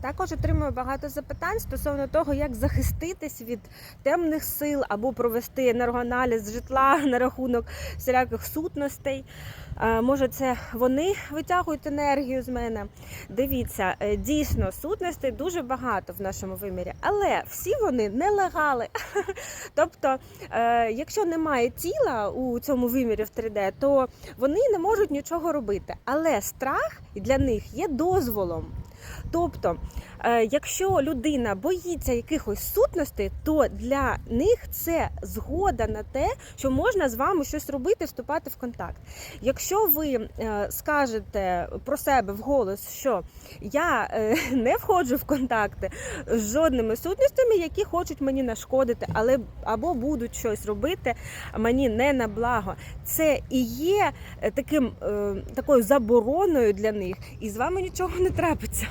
Також отримую багато запитань стосовно того, як захиститись від темних сил або провести енергоаналіз житла на рахунок всіляких сутностей. Е, Може, це вони витягують енергію з мене. Дивіться, е, дійсно, сутностей дуже багато в нашому вимірі, але всі вони нелегали. Тобто, е, якщо немає тіла у цьому вимірі в 3D, то вони не можуть нічого робити. Але страх для них є дозволом. Тобто, е, якщо людина боїться якихось сутностей, то для них це згода на те, що можна з вами щось робити, вступати в контакт. Якщо ви е, скажете про себе вголос, що я е, не входжу в контакти з жодними сутностями, які хочуть мені нашкодити, але або будуть щось робити мені не на благо, це і є таким такою забороною для них, і з вами нічого не трапиться.